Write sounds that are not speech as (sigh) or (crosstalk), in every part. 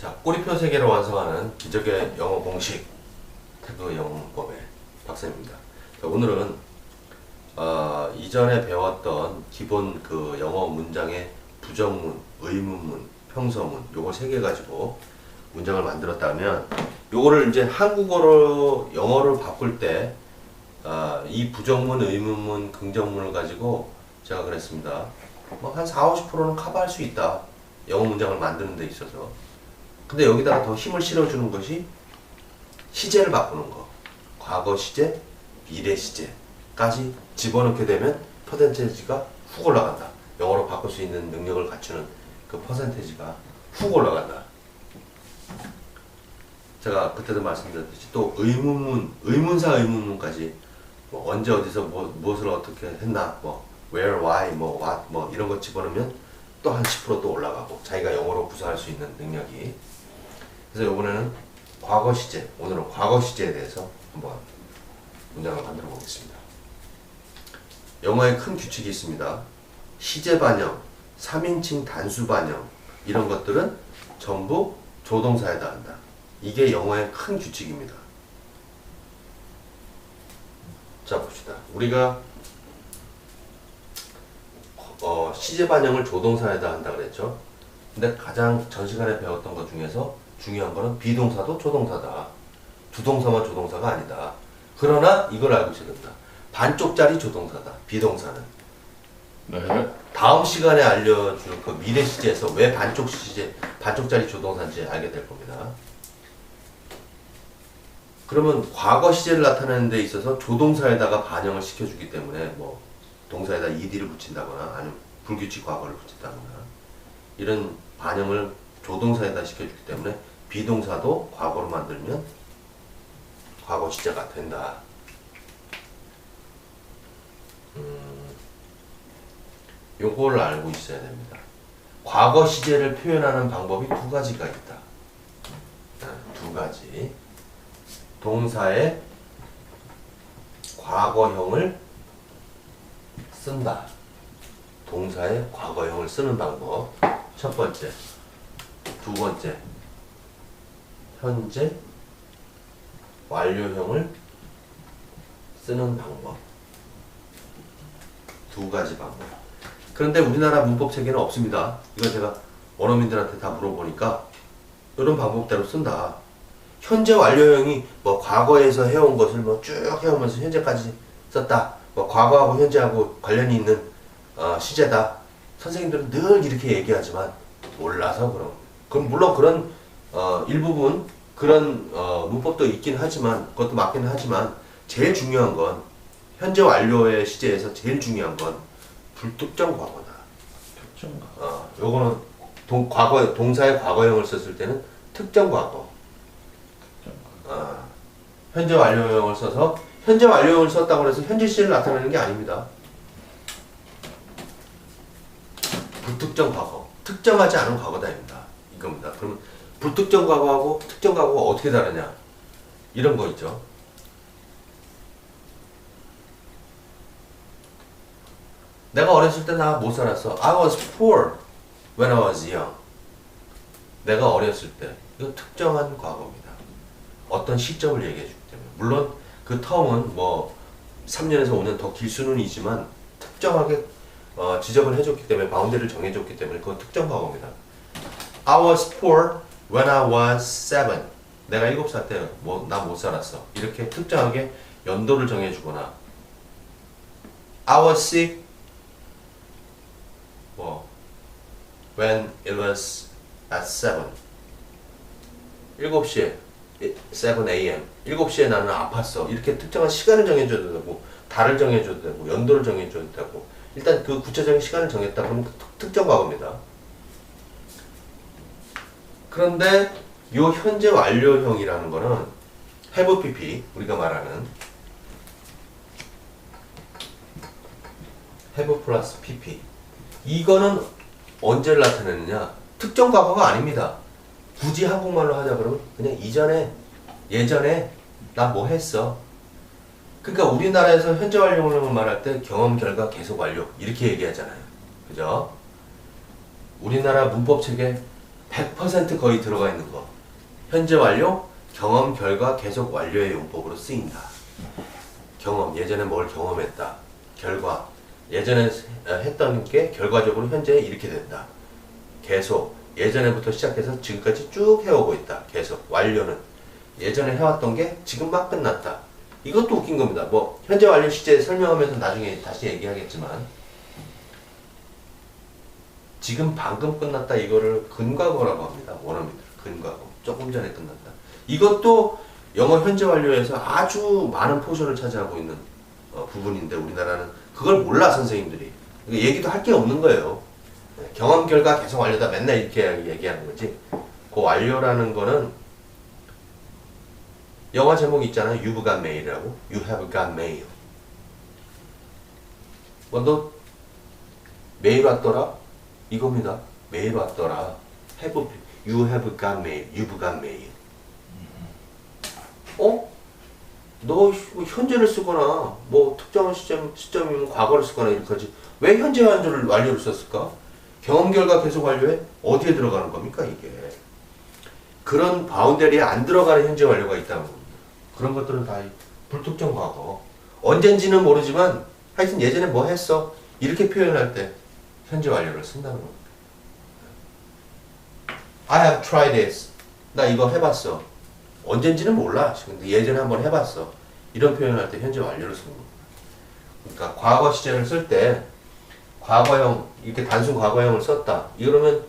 자, 꼬리표 세계를 완성하는 기적의 영어 공식 태그 영어법의 박사입니다. 자, 오늘은 어, 이전에 배웠던 기본 그 영어 문장의 부정문, 의문문, 평서문 요거 세 개 가지고 문장을 만들었다면 요거를 이제 한국어로 영어를 바꿀 때 아, 이 부정문, 의문문, 긍정문을 가지고 제가 그랬습니다. 뭐 한 4, 50%는 커버할 수 있다. 영어 문장을 만드는 데 있어서. 근데 여기다가 더 힘을 실어주는 것이 시제를 바꾸는 거. 과거 시제, 미래 시제까지 집어넣게 되면 퍼센테이지가 훅 올라간다. 영어로 바꿀 수 있는 능력을 갖추는 그 퍼센테이지가 훅 올라간다. 제가 그때도 말씀드렸듯이 또 의문문, 의문사 의문문까지 뭐 언제 어디서 뭐, 무엇을 어떻게 했나, 뭐 where, why, 뭐 what, 뭐 이런 거 집어넣으면 또 한 10%또 올라가고 자기가 영어로 구사할 수 있는 능력이 그래서 이번에는 과거 시제, 오늘은 과거 시제에 대해서 한번 문장을 만들어 보겠습니다. 영어에 큰 규칙이 있습니다. 시제 반영, 3인칭 단수 반영 이런 것들은 전부 조동사에다 한다. 이게 영어의 큰 규칙입니다. 자 봅시다. 우리가 어, 시제 반영을 조동사에다 한다 그랬죠. 근데 가장 전 시간에 배웠던 것 중에서 중요한 거는 비동사도 조동사다. 주동사만 조동사가 아니다. 그러나 이걸 알고 있어야 됩니다. 반쪽짜리 조동사다. 비동사는. 네. 다음 시간에 알려줄 그 미래 시제에서 왜 반쪽 시제, 반쪽짜리 조동사인지 알게 될 겁니다. 그러면 과거 시제를 나타내는 데 있어서 조동사에다가 반영을 시켜주기 때문에 뭐 동사에다 ed를 붙인다거나 아니면 불규칙 과거를 붙인다거나 이런 반영을 조동사에다 시켜주기 때문에 비동사도 과거로 만들면 과거 시제가 된다. 요걸 알고 있어야 됩니다. 과거 시제를 표현하는 방법이 두 가지가 있다. 아, 두 가지. 동사의 과거형을 쓴다. 동사의 과거형을 쓰는 방법. 첫 번째. 두 번째. 현재 완료형을 쓰는 방법. 두 가지 방법. 그런데 우리나라 문법 체계는 없습니다. 이거 제가 원어민들한테 다 물어보니까 이런 방법대로 쓴다. 현재 완료형이 뭐 과거에서 해온 것을 뭐 쭉 해오면서 현재까지 썼다. 뭐 과거하고 현재하고 관련이 있는 어, 시제다. 선생님들은 늘 이렇게 얘기하지만 몰라서 그럼. 그럼 물론 그런 어, 일부분 그런 어, 문법도 있긴 하지만 그것도 맞긴 하지만 제일 중요한 건 현재 완료의 시제에서 제일 중요한 건 불특정 과거다. 특정가. 어, 요거는 동, 과거, 동사의 과거형을 썼을 때는 특정 과거. 어, 현재 완료형을 써서 현재 완료형을 썼다고 해서 현재 시를 나타내는 게 아닙니다. 불특정 과거, 특정하지 않은 과거다입니다. 이겁니다. 그러면 불특정 과거하고 특정 과거가 어떻게 다르냐? 이런 거 있죠. 내가 어렸을 때 나 못 살았어. I was poor when I was young. 내가 어렸을 때 이거 특정한 과거입니다. 어떤 시점을 얘기해 주기 때문에 물론 그 텀은 뭐 3년에서 5년 더 길 수는 있지만 특정하게 어, 지적을 해줬기 때문에 바운드를 정해줬기 때문에 그건 특정 과거입니다. I was poor when I was seven. 내가 7살 때 뭐 나 못 살았어. 이렇게 특정하게 연도를 정해주거나 I was sick 뭐 when it was at 7 7시에 7 a.m. 7시에 나는 아팠어. 이렇게 특정한 시간을 정해줘도 되고 달을 정해줘도 되고 연도를 정해줘도 되고 일단 그 구체적인 시간을 정했다 그러면 그 특- 특정 과거입니다. 그런데 요 현재 완료형이라는 거는 have pp 우리가 말하는 have 플러스 pp 이거는 언제를 나타내느냐? 특정 과거가 아닙니다. 굳이 한국말로 하자 그러면 그냥 이전에, 예전에 나 뭐 했어. 그러니까 우리나라에서 현재 완료형을 말할 때 경험 결과 계속 완료 이렇게 얘기하잖아요. 그죠? 우리나라 문법 체계 100% 거의 들어가 있는 거. 현재 완료, 경험 결과 계속 완료의 용법으로 쓰인다. 경험, 예전에 뭘 경험했다. 결과, 예전에 했던 게 결과적으로 현재 이렇게 된다. 계속, 예전에부터 시작해서 지금까지 쭉 해오고 있다. 계속, 완료는. 예전에 해왔던 게 지금 막 끝났다. 이것도 웃긴 겁니다. 뭐, 현재 완료 시제 설명하면서 나중에 다시 얘기하겠지만, 지금 방금 끝났다 이거를 근과거라고 합니다. 원어민들 근과거 조금 전에 끝났다. 이것도 영어 현재 완료에서 아주 많은 포션을 차지하고 있는 어, 부분인데 우리나라는 그걸 몰라 선생님들이 이거 얘기도 할 게 없는 거예요. 네, 경험 결과 계속 완료다 맨날 이렇게 얘기하는 거지. 그 완료라는 거는 영화 제목 있잖아요. You've got mail이라고. You have got mail. 뭐너 메일 왔더라? 이겁니다. 메일 왔더라. have, you have got mail. You've got mail. 어? 너 현재를 쓰거나 뭐 특정한 시점 시점이면 과거를 쓰거나 이렇게 하지 왜 현재 완료를 완료를 썼을까? 경험 결과 계속 완료에 어디에 들어가는 겁니까 이게? 그런 바운더리에 안 들어가는 현재 완료가 있다는. 그런 것들은 다 불특정 과거. 언젠지는 모르지만 하여튼 예전에 뭐 했어 이렇게 표현할 때 현재 완료를 쓴다는 겁니다. I have tried this. 나 이거 해봤어. 언젠지는 몰라. 근데 예전에 한번 해봤어. 이런 표현할 때 현재 완료를 쓰는 겁니다. 그러니까 과거 시제를 쓸 때 과거형 이렇게 단순 과거형을 썼다. 이러면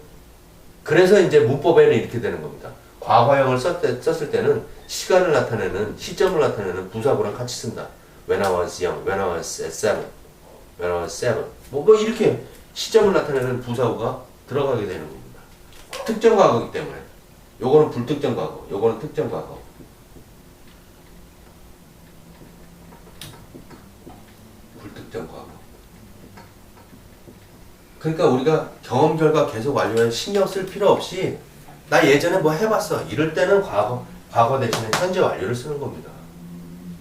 그래서 이제 문법에는 이렇게 되는 겁니다. 과거형을 썼 때, 썼을 때는 시간을 나타내는 시점을 나타내는 부사구랑 같이 쓴다. When I was young, when I was seven, when I was seven. 뭐, 뭐 이렇게 시점을 나타내는 부사구가 들어가게 되는 겁니다. 특정 과거이기 때문에. 요거는 불특정 과거, 요거는 특정 과거. 불특정 과거. 그러니까 우리가 경험 결과 계속 완료에 신경 쓸 필요 없이 나 예전에 뭐 해봤어. 이럴 때는 과거, 과거 대신에 현재 완료를 쓰는 겁니다.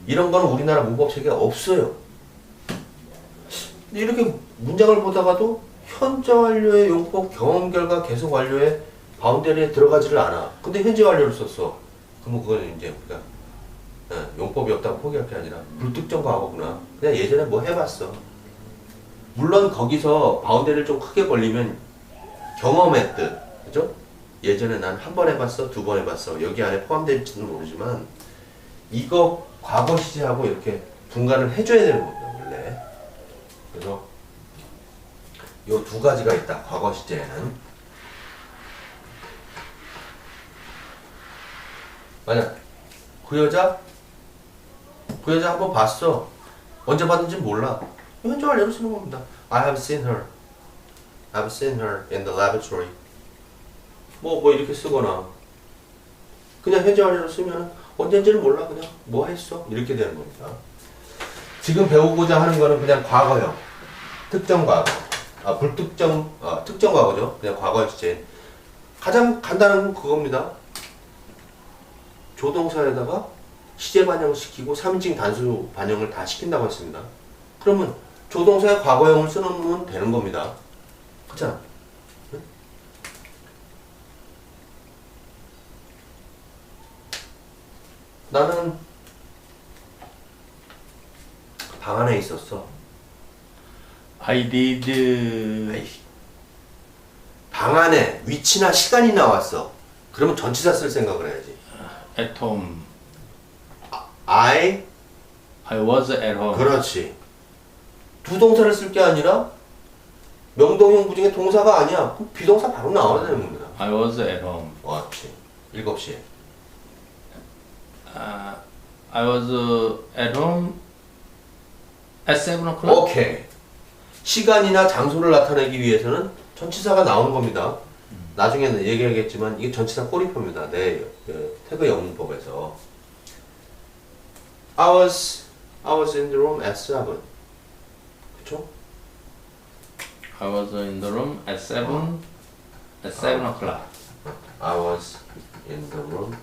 이런 거는 우리나라 문법 체계에 없어요. 이렇게 문장을 보다가도 현재 완료의 용법, 경험 결과 계속 완료의 바운더리에 들어가지를 않아. 근데 현재 완료를 썼어. 그러면 그건 이제 우리가 예, 용법이 없다고 포기할 게 아니라 불특정 과거구나. 그냥 예전에 뭐 해봤어. 물론 거기서 바운더리를 좀 크게 벌리면 경험의 뜻, 그죠? 예전에 난 한 번 해봤어, 두 번 해봤어. 여기 안에 포함될지는 모르지만 이거 과거 시제하고 이렇게 분간을 해줘야 되는 원래. 그래서 요 두 가지가 있다, 과거 시제에는. 만약 그 여자 그 여자 한번 봤어. 언제 봤는지 몰라. 현재 완료로 쓰는 겁니다. I have seen her. I've seen her in the laboratory. 뭐, 뭐 이렇게 쓰거나 그냥 현재 완료로 쓰면 언젠지는 몰라. 그냥 뭐 했어. 이렇게 되는 겁니다. 지금 배우고자 하는 거는 그냥 과거형. 특정 과거. 아, 불특정, 아, 특정 과거죠. 그냥 과거 시제. 가장 간단한 건 그겁니다. 조동사에다가 시제 반영시키고 3인칭 단수 반영을 다 시킨다고 했습니다. 그러면 조동사의 과거형을 써놓으면 되는 겁니다. 그렇잖아. 응? 나는 방 안에 있었어. I did 아이씨. 방 안에 위치나 시간이 나왔어. 그러면 전치사 쓸 생각을 해야지. at home. I I was at home. 그렇지. 두 동사를 쓸 게 아니라 명동형 부중에 동사가 아니야. 그럼 비동사 바로 나와야 되는 겁니다. I was at home. 왔지. 일곱 시에. Uh, I was uh, at home at seven o'clock. 오케이. 시간이나 장소를 나타내기 위해서는 전치사가 나오는 겁니다. 나중에는 얘기하겠지만 이게 전치사 꼬리표입니다. 내 그, 태그 영문법에서. I was I was in the room at seven. 그쵸? I was in the room at seven at seven o'clock. I was in the room.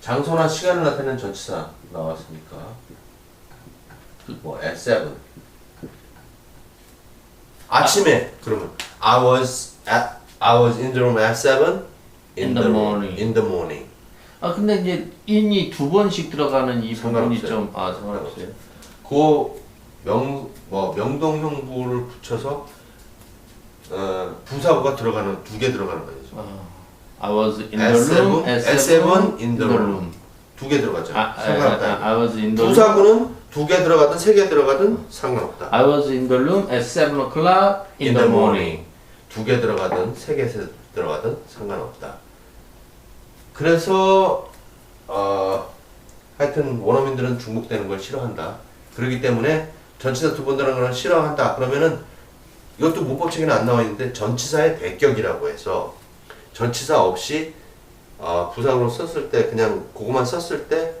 장소나 시간을 나타내는 전치사 나왔으니까 뭐 at seven. 아침에 그러면 I was at I was in the room at seven. In the morning. In the morning. 아 근데 이제 in이 두 번씩 들어가는 이 부분이 상관없어요. 좀아 상관없어요. 그 명, 뭐, 명동 형부를 붙여서, 어, 부사구가 들어가는, 두 개 들어가는 거죠. 아, I was in the S7, room. S7 in the room. 두 개 들어가죠. 아, 아, 상관없다. 아, I was in the room. 부사구는 두 개 들어가든 세 개 들어가든 상관없다. I was in the room at 7 o'clock in, the morning. 두 개 들어가든 세 개 들어가든 상관없다. 그래서 어, 하여튼 원어민들은 중복되는 걸 싫어한다. 그렇기 때문에 전치사 두 번 들어가는 걸 싫어한다. 그러면은 이것도 문법책에는 안 나와 있는데 전치사의 배격이라고 해서 전치사 없이 어, 부상으로 썼을 때 그냥 그거만 썼을 때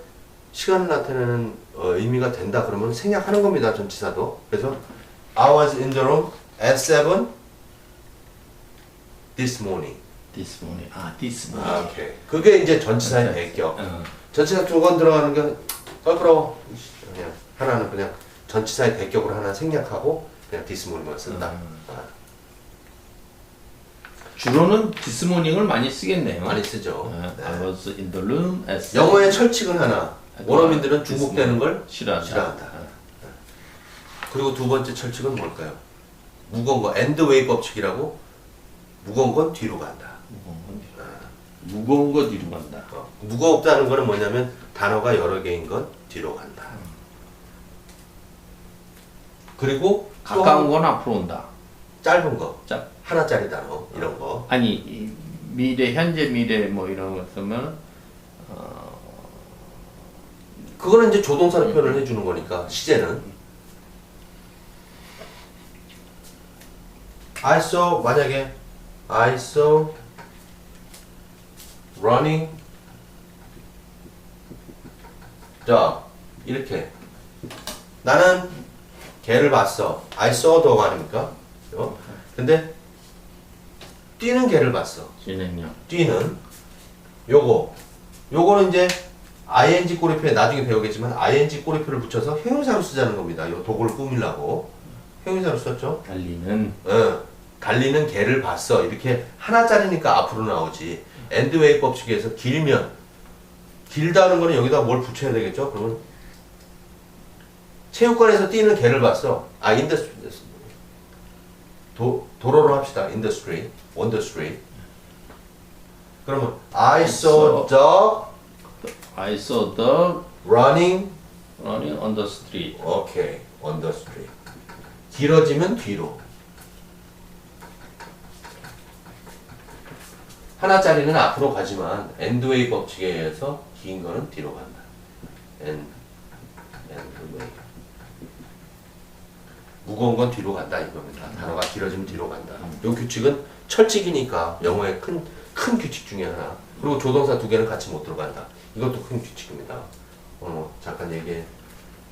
시간을 나타내는 어, 의미가 된다 그러면 생략하는 겁니다 전치사도 그래서 I was in the room at 7 this morning This morning. 아, this 아, morning. 오케이 그게 이제 전치사의 오케이. 배격 어. 전치사 두번 들어가는 게 껄끄러워 그냥 하나는 그냥 전치사의 배격으로 하나 생략하고 그냥 this morning만 쓴다 음. 아, 주로는 this morning을 많이 쓰겠네요. 많이 쓰죠 어, 네. I was in the room at 7. 영어의 철칙은 하나 원어민들은 중복되는 걸. 싫어한다. 싫어한다. 어. 그리고 두 번째 철칙은 뭘까요? 무거운 거 엔드 웨이 법칙이라고 무거운 건 뒤로 간다. 무거운 건 뒤로 간다. 무거운 거 뒤로 간다. 어, 무겁다는 거는 뭐냐면 단어가 여러 개인 건 뒤로 간다. 그리고 또 가까운 한- 건 앞으로 온다. 짧은 거 자, 하나짜리 단어 이런 거 아니 이 미래, 현재, 미래 뭐 이런 거 쓰면 그거는 이제 조동사로 표현을 해주는 거니까 시제는 I saw 만약에 I saw running 자 이렇게 나는 개를 봤어 I saw dog 아닙니까? 어? 근데 뛰는 개를 봤어 진행력. 뛰는 요거 요거는 이제 ing 꼬리표에 나중에 배우겠지만 ing 꼬리표를 붙여서 형용사로 쓰자는 겁니다. 요 도구를 꾸미려고 형용사로 썼죠. 달리는 어, 달리는 개를 봤어. 이렇게 하나짜리니까 앞으로 나오지. 엔드웨이 법칙에서 길면 길다는 거는 여기다 뭘 붙여야 되겠죠? 그러면 체육관에서 뛰는 개를 봤어. 아 인더스 도 도로로 합시다. 인더스트리, 원더스트리. 그러면 I saw dog I saw dog running? running on the street. 오케이 on the street. 길어지면 뒤로. 하나짜리는 앞으로 가지만 엔드웨이 법칙에 의해서 긴 거는 뒤로 간다. 엔 엔드웨이 무거운 건 뒤로 간다 이겁니다. 단어가 길어지면 뒤로 간다. 이 규칙은 철칙이니까 영어의 큰, 큰 규칙 중에 하나. 그리고 조동사 두 개는 같이 못 들어간다 이것도 큰 규칙입니다 어, 잠깐 얘기해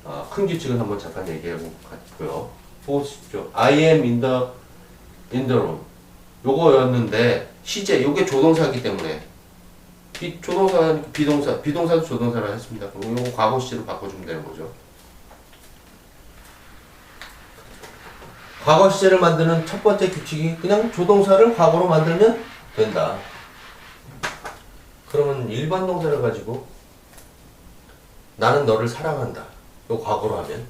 아, 큰 규칙은 한번 잠깐 얘기하고 갔고요. 보시죠. I am in the in the room. 요거였는데 시제 요게 조동사이기 때문에 비, 조동사 비동사 비동사도 조동사라 했습니다. 그럼 요거 과거 시제로 바꿔주면 되는 거죠. 과거 시제를 만드는 첫 번째 규칙이 그냥 조동사를 과거로 만들면 된다. 그러면 일반 동사를 가지고 나는 너를 사랑한다. 요 과거로 하면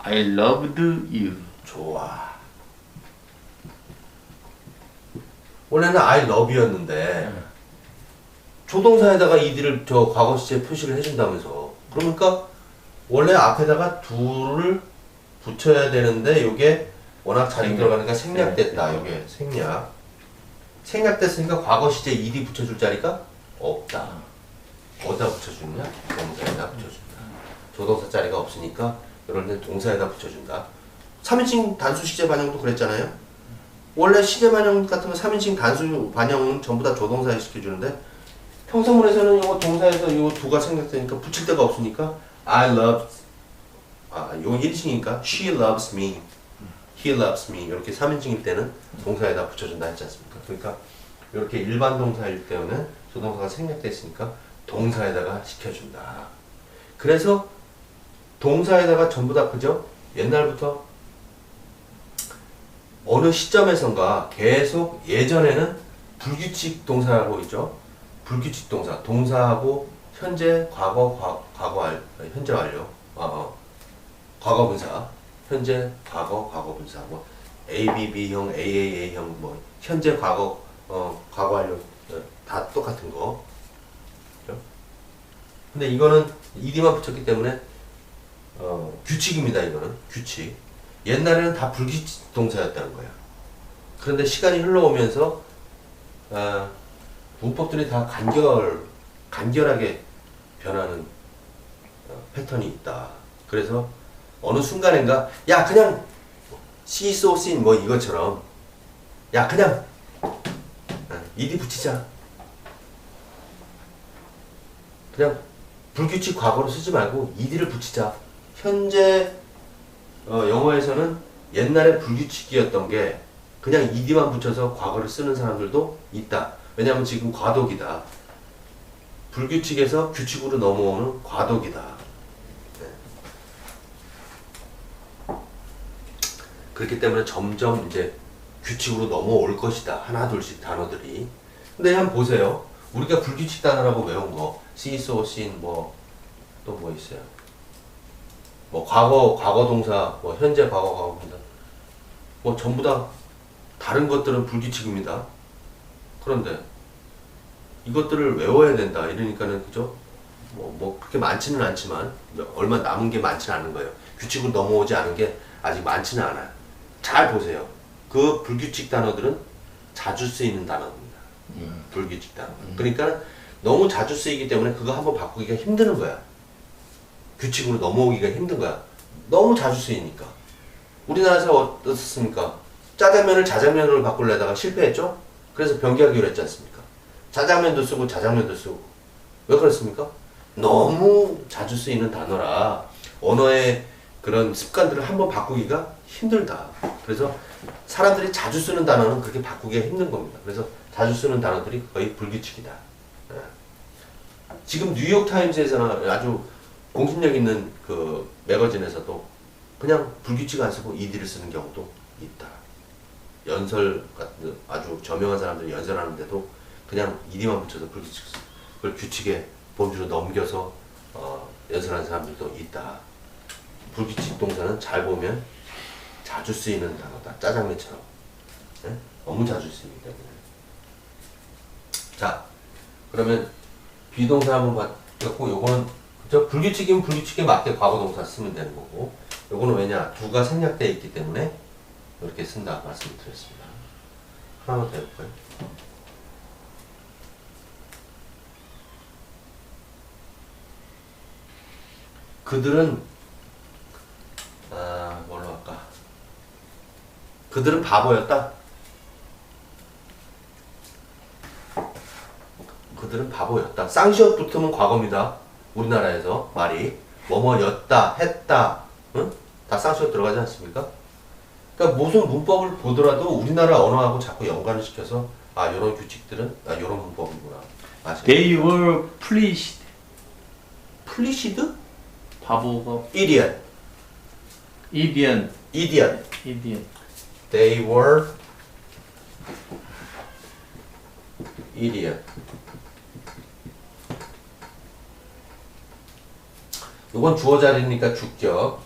I loved you. 좋아. 원래는 I love you였는데 조동사에다가 이들을 저 과거 시제 표시를 해준다면서 그러니까 원래 앞에다가 둘을 붙여야 되는데 요게 워낙 생략. 들어가니까 생략됐다. 네. 요게 생략. 생략됐으니까 과거 시제 일이 붙여줄 자리가 없다. 어디다 붙여주냐? 동사에다 붙여준다. 조동사 자리가 없으니까 이런 데 동사에다 붙여준다. 3인칭 단수 시제 반영도 그랬잖아요. 원래 시제 반영 거 3인칭 단수 반영은 전부 다 조동사에 시켜주는데 평소문에서는 이거 동사에서 이거 두가 생략되니까 붙일 데가 없으니까 I love 아, 이거 1인칭이니까 she loves me, he loves me 이렇게 3인칭일 때는 동사에다 붙여준다 했지 않습니까? 그러니까 이렇게 일반 동사일 때는 조동사가 생략됐으니까 동사에다가 시켜준다. 그래서 동사에다가 전부 다 그죠? 옛날부터 어느 시점에선가 계속 예전에는 불규칙 동사라고 있죠. 불규칙 동사, 동사하고 현재, 과거, 과, 과거 알, 현재 완료, 아, 어, 과거 분사, 현재, 과거, 과거 분사, 뭐 ABB형, AAA형, 뭐 현재, 과거, 어, 과거 완료 어, 다 똑같은 거. 그죠? 근데 이거는 ed만 붙였기 때문에 어, 규칙입니다. 이거는 규칙. 옛날에는 다 불규칙 동사였다는 거야. 그런데 시간이 흘러오면서 아, 문법들이 다 간결 간결하게 변하는 어, 패턴이 있다. 그래서 어느 순간인가 야 그냥 seen 뭐 이것처럼 야 그냥 어, ed 붙이자. 그냥 불규칙 과거로 쓰지 말고 ed를 붙이자. 현재 어, 영어에서는 옛날에 불규칙이었던 게 그냥 ed만 붙여서 과거를 쓰는 사람들도 있다. 왜냐하면 지금 과도기다. 불규칙에서 규칙으로 넘어오는 과도기다. 그렇기 때문에 점점 이제 규칙으로 넘어올 것이다. 하나 둘씩 단어들이. 근데 한번 보세요. 우리가 불규칙 단어라고 외운 거, see, so, seen, 뭐, 또 뭐 있어요? 뭐, 과거, 과거 동사, 뭐, 현재, 과거, 과거 동사. 뭐, 전부 다 다른 것들은 불규칙입니다. 그런데 이것들을 외워야 된다. 이러니까는, 그죠? 뭐, 뭐, 그렇게 많지는 않지만, 얼마 남은 게 많지는 않은 거예요. 규칙으로 넘어오지 않은 게 아직 많지는 않아요. 잘 보세요. 그 불규칙 단어들은 자주 쓰이는 단어입니다. 불규칙 단어. 그러니까 너무 자주 쓰이기 때문에 그거 한번 바꾸기가 힘드는 거야. 규칙으로 넘어오기가 힘든 거야. 너무 자주 쓰이니까. 우리나라에서 어떻습니까? 짜장면을 자장면으로 바꾸려다가 실패했죠? 그래서 변기하기로 했지 않습니까? 짜장면도 쓰고 자장면도 쓰고. 왜 그렇습니까? 너무 자주 쓰이는 단어라 언어의 그런 습관들을 한번 바꾸기가 힘들다. 그래서 사람들이 자주 쓰는 단어는 그렇게 바꾸기가 힘든 겁니다. 그래서 자주 쓰는 단어들이 거의 불규칙이다. 예. 지금 뉴욕 타임스에서는 아주 공신력 있는 그 매거진에서도 그냥 불규칙 안 쓰고 ED를 쓰는 경우도 있다. 연설 같은 아주 저명한 사람들이 연설하는데도 그냥 ED만 붙여서 불규칙 쓰- 그걸 규칙의 범주로 넘겨서 어, 연설하는 사람들도 있다. 불규칙 동사는 잘 보면 자주 쓰이는 단어다. 짜장면처럼. 예? 너무 자주 쓰이기 때문에. 자, 그러면 비동사 한번 봤고, 요거는, 그죠? 불규칙이면 불규칙에 맞게 과거 동사 쓰면 되는 거고, 요거는 왜냐? 두가 생략되어 있기 때문에 이렇게 쓴다 말씀을 드렸습니다. 하나만 더 해볼까요? 그들은, 아, 뭘로 할까? 그들은 바보였다? 그들은 바보였다. 쌍시옷 붙으면 과거입니다. 우리나라에서 말이 뭐뭐였다, 했다, 응? 다 쌍시옷 들어가지 않습니까? 그러니까 무슨 문법을 보더라도 우리나라 언어하고 자꾸 연관을 시켜서 아 이런 규칙들은 아 이런 문법이구나. 아, They were pleased. 플리시드? 바보가 idiot, idiot, idiot. idiot. They were idiot. 이건 주어 자리니까 주격.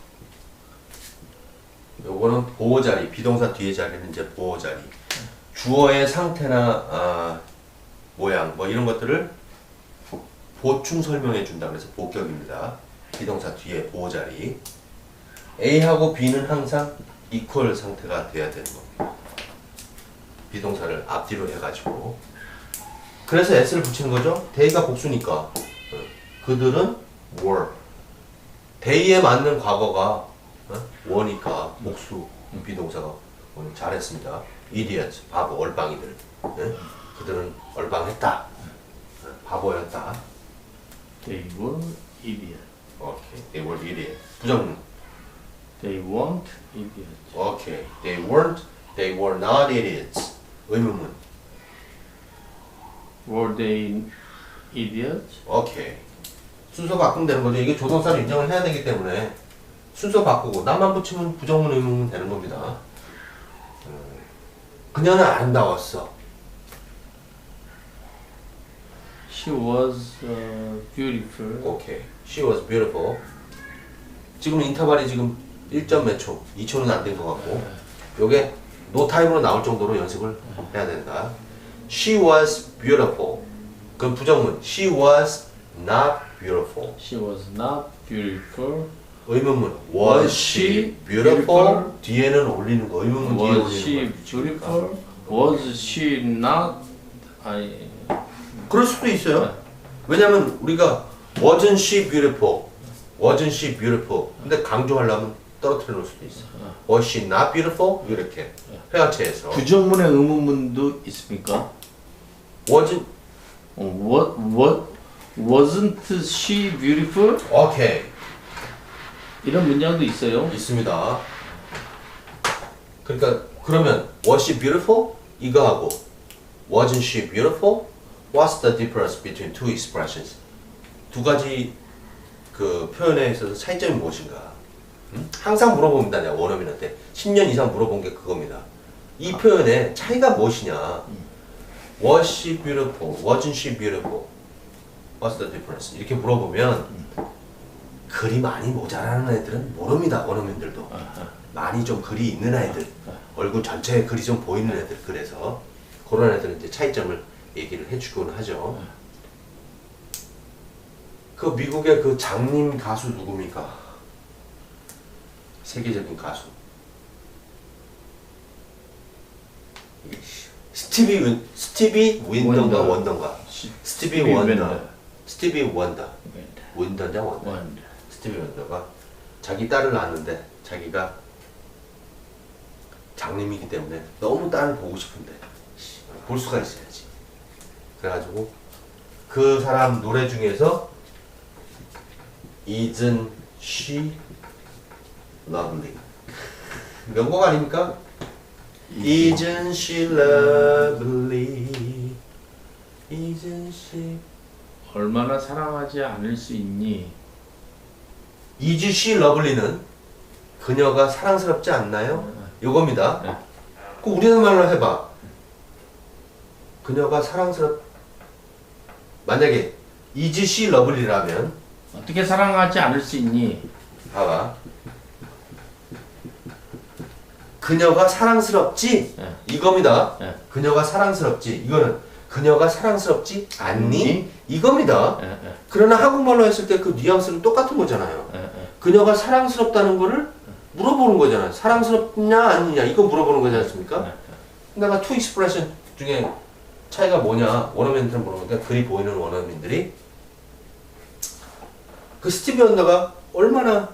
요거는 보호 자리, 비동사 뒤에 자리는 이제 보호 자리. 주어의 상태나 아, 모양 뭐 이런 것들을 보충 설명해 준다 그래서 보격입니다. 비동사 뒤에 보호 자리. A하고 B는 항상 이퀄 상태가 돼야 되는 겁니다. 비동사를 앞뒤로 해가지고. 그래서 s를 붙이는 거죠. they가 복수니까. 어, 그들은 were. they에 맞는 과거가 어? were니까 복수 비동사가 오늘 잘했습니다. idiot, 바보, 얼빵이들. 예? 그들은 얼빵했다. 어, 바보였다. They were idiot. 오케이. They were idiot. 부정문. They weren't idiot. 오케이. They weren't. They were not idiots. 의문문. Were they idiots? 오케이. 순서 바꾸면 되는 거죠. 이게 조동사를 인정을 해야 되기 때문에 순서 바꾸고 나만 붙이면 부정문 의문문 되는 겁니다. 음, 그녀는 아름다웠어. She was uh, beautiful. 오케이. She was beautiful. 지금 인터벌이 지금 1점 몇 초, 2초는 안 된 것 같고, 요게 노 타임으로 나올 정도로 연습을 해야 된다. She was beautiful. 그 부정문. She was not beautiful. She was not beautiful. 의문문. Was she beautiful? 뒤에는 올리는 거. 의문문 뒤에 Was 올리는 she 거. beautiful? Was she not? I 그럴 수도 있어요. 왜냐면 우리가 wasn't she beautiful? wasn't she beautiful? 근데 강조하려면 떨어뜨려 놓을 수도 있어. Was she not beautiful? 이렇게 회화체에서 부정문의 의문문도 있습니까? wasn't 어, What what wasn't she beautiful? 오케이 이런 문장도 있어요. 있습니다. 그러니까 그러면 was she beautiful? 이거 하고 wasn't she beautiful? What's the difference between two expressions? 두 가지 그 표현에 있어서 차이점이 무엇인가? 음? 항상 물어봅니다. 내가 원어민한테 10년 이상 물어본 게 그겁니다. 이 표현의 차이가 무엇이냐? Was she beautiful? Wasn't she beautiful? What's the difference? 이렇게 물어보면 글이 많이 모자라는 애들은 모릅니다. 원어민들도 많이 좀 글이 있는 애들, 얼굴 전체에 글이 좀 보이는 애들 그래서 그런 애들은 이제 차이점을 얘기를 해주곤 하죠. 그 미국의 그 장님 가수 누굽니까? 세계적인 가수. 스티비 윈 스티비 윈던가 원더. 원던가 시- 스티비 스티비 원더 윈더. 스티비 원더 윈던자 원더. 스티비 원더가 자기 딸을 낳았는데 자기가 장님이기 때문에 너무 딸을 보고 싶은데 씨, 볼 수가 있어야지. 그래가지고 그 사람 노래 중에서 Isn't she lovely? 명곡 아닙니까? Isn't she lovely? Isn't she 얼마나 사랑하지 않을 수 있니? Is she lovely는 그녀가 사랑스럽지 않나요? 요겁니다. 네. 그 우리나라 말로 해봐. 그녀가 사랑스럽 만약에 is she lovely라면 어떻게 사랑하지 않을 수 있니? 봐봐. 그녀가 사랑스럽지 네. 이겁니다. 네. 그녀가 사랑스럽지 이거는 그녀가 사랑스럽지 않니 않니? 이겁니다. 예, 예, 그러나 한국말로 했을 때 그 뉘앙스는 똑같은 거잖아요. 그녀가 사랑스럽다는 거를 물어보는 거잖아요. 사랑스럽냐 아니냐 이거 물어보는 거지 않습니까? 네. 내가 투 익스프레션 중에 차이가 뭐냐 원어민들은 물어보니까 글이 보이는 원어민들이 그 스티비 원더가 얼마나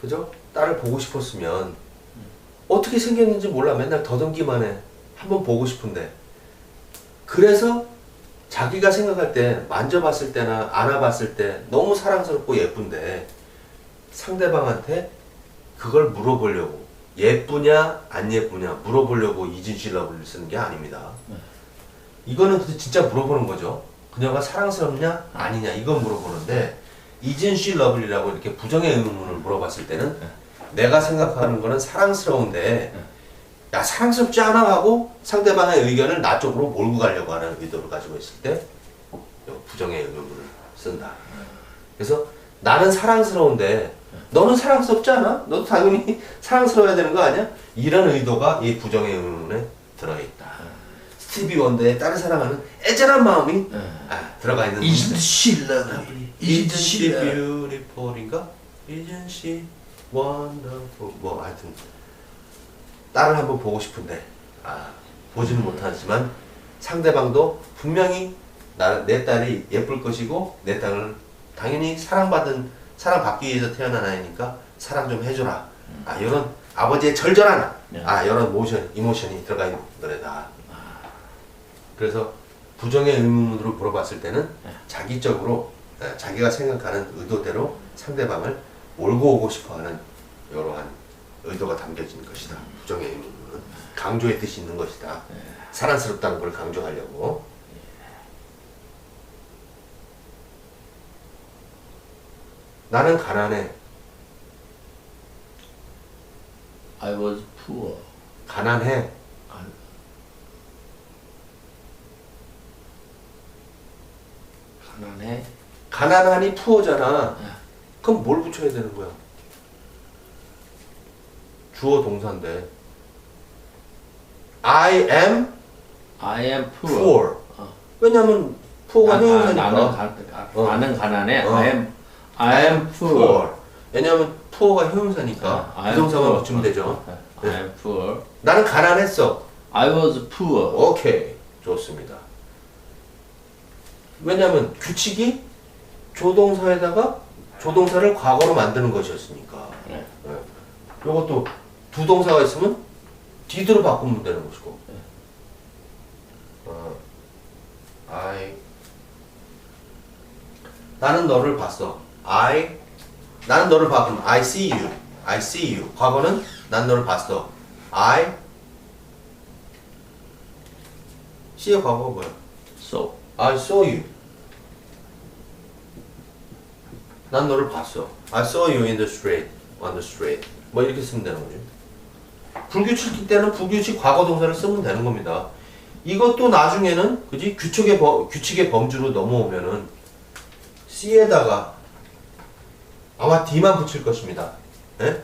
그죠 딸을 보고 싶었으면 어떻게 생겼는지 몰라. 맨날 더듬기만 해. 한번 보고 싶은데. 그래서 자기가 생각할 때 만져봤을 때나 안아봤을 때 너무 사랑스럽고 예쁜데 상대방한테 그걸 물어보려고. 예쁘냐 안 예쁘냐 물어보려고 이진실러블을 쓰는 게 아닙니다. 이거는 근데 진짜 물어보는 거죠. 그녀가 사랑스럽냐 아니냐 이건 물어보는데 이진실러블이라고 이렇게 부정의 의문문을 물어봤을 때는 내가 생각하는 거는 사랑스러운데 야 사랑스럽지 않아 하고 상대방의 의견을 나 쪽으로 몰고 가려고 하는 의도를 가지고 있을 때요 부정의 의문문을 쓴다. 그래서 나는 사랑스러운데 너는 사랑스럽지 않아? 너도 당연히 (laughs) 사랑스러워야 되는 거 아니야? 이런 의도가 이 부정의 의문문에 들어있다. 스티비 원더의 딸을 사랑하는 애절한 마음이 아, 들어가 있는 Isn't she lovely? Isn't she beautiful인가? Isn't she wonderful? 뭐 하여튼 딸을 한번 보고 싶은데 아, 보지는 못하지만 상대방도 분명히 나, 내 딸이 예쁠 것이고 내 딸을 당연히 사랑받은 사랑받기 위해서 태어난 아이니까 사랑 좀 해줘라. 아 이런 아버지의 절절한 네. 아 이런 모션 이모션이 들어가 있는 노래다. 그래서 부정의 의문으로 물어봤을 때는 자기적으로 에, 자기가 생각하는 의도대로 상대방을 몰고 오고 싶어하는 이러한 의도가 담겨진 것이다. 부정의 의문은 강조의 뜻이 있는 것이다. 사랑스럽다는 걸 강조하려고. 나는 가난해. I was poor. 가난해. 가난해. 가난하니 푸어잖아. 네. 그럼 뭘 붙여야 되는 거야? 주어 동사인데. I am I am poor. poor. 어. 왜냐면 poor가 아, 아, 형용사니까. 나는 가, 아, 어. 나는 가난해. 어. I am I am poor. 왜냐면 poor가 형용사니까 아, 부동사만 poor. 붙이면 되죠. 어, I am poor. 나는 가난했어. I was poor. 오케이. 좋습니다. 왜냐면 규칙이 조동사에다가 조동사를 과거로 만드는 것이었으니까. 네. 네. 이것도 두 동사가 있으면 디드로 바꾸면 되는 것이고. 어, I 나는 너를 봤어. I 나는 너를 봤으면 I see you. I see you. 과거는 난 너를 봤어. I C의 과거가 뭐야? So I saw you. 난 너를 봤어. I saw you in the street. On the street. 뭐 이렇게 쓰면 되는 거죠. 불규칙일 때는 불규칙 과거 동사를 쓰면 되는 겁니다. 이것도 나중에는 그지 규칙의 범 규칙의 범주로 넘어오면은 C에다가 아마 D만 붙일 것입니다. 예?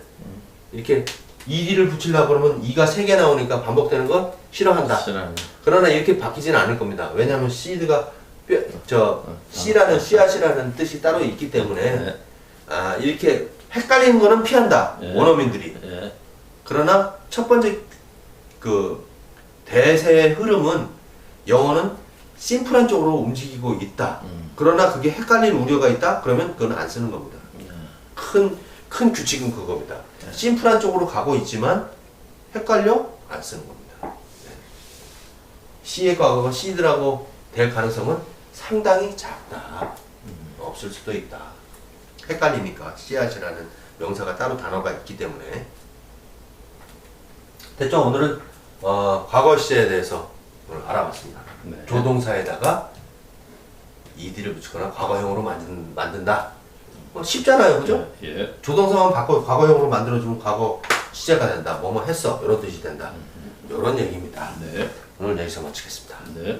이렇게 ED를 붙이려고 그러면 E가 세개 나오니까 반복되는 건 싫어한다. 싫어하는. 그러나 이렇게 바뀌지는 않을 겁니다. 왜냐하면 seed가 뼈, 저 씨라는 씨앗이라는 뜻이 따로 있기 때문에 네. 아 이렇게 헷갈리는 거는 피한다 네. 원어민들이. 예. 그러나 첫 번째 그 대세의 흐름은 영어는 심플한 쪽으로 움직이고 있다. 음. 그러나 그게 헷갈릴 우려가 있다. 그러면 그건 안 쓰는 겁니다. 네. 큰, 큰 규칙은 그겁니다. 심플한 쪽으로 가고 있지만 헷갈려 안 쓰는 겁니다. 네. C의 과거가 C드라고 될 가능성은 상당히 작다. 없을 수도 있다. 헷갈리니까 씨앗이라는 명사가 따로 단어가 있기 때문에 됐죠? 오늘은 어, 과거 시제에 대해서 오늘 알아봤습니다. 네. 조동사에다가 ed를 붙이거나 과거형으로 만든, 만든다. 뭐 쉽잖아요, 그죠? 예. 조동사만 바꿔 과거형으로 만들어주면 과거 시제가 된다. 뭐뭐 했어. 이런 뜻이 된다. 이런 얘기입니다. 네. 오늘 여기서 마치겠습니다. 네.